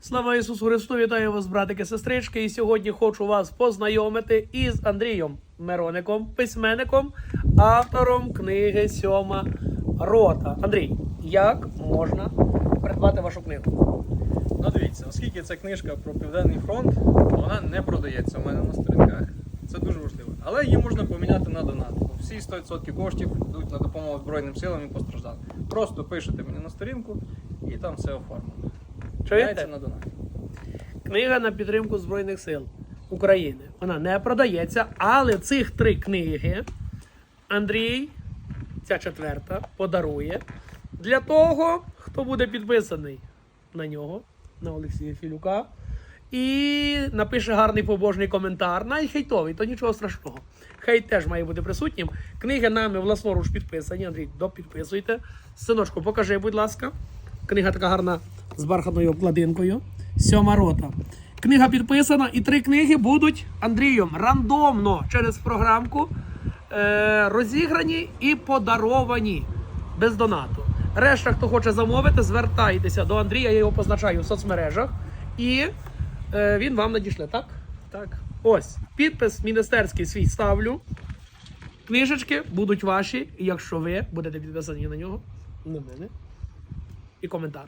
Слава Ісусу Христу! Вітаю вас, братики, сестрички. І сьогодні хочу вас познайомити із Андрієм Мироником, письменником, автором книги Сьома рота. Андрій, як можна придбати вашу книгу? Ну дивіться, оскільки це книжка про Південний фронт, вона не продається у мене на сторінках. Це дуже важливо. Але її можна поміняти на донат. Всі 100% коштів йдуть на допомогу Збройним силам і постраждалим. Просто пишете мені на сторінку і там все оформлено. Чуєте? на донат. Книга на підтримку Збройних сил України. Вона не продається, але цих три книги Андрій, ця четверта, подарує для того, хто буде підписаний на нього, на Олексія Філюка, і напише гарний побожний коментар, навіть хейтовий, то нічого страшного. Хейт теж має бути присутнім. Книги нами власноруч підписані. Андрій, допідписуйте. Синочку, покажи, будь ласка. Книга така гарна з бархатною обкладинкою. Сьома рота. Книга підписана, і три книги будуть Андрієм рандомно через програмку е, розіграні і подаровані без донату. Решта, хто хоче замовити, звертайтеся до Андрія, я його позначаю в соцмережах, і е, він вам надішле, так? Так. Ось, підпис міністерський свій ставлю. Книжечки будуть ваші, якщо ви будете підписані на нього, на мене. І коментар.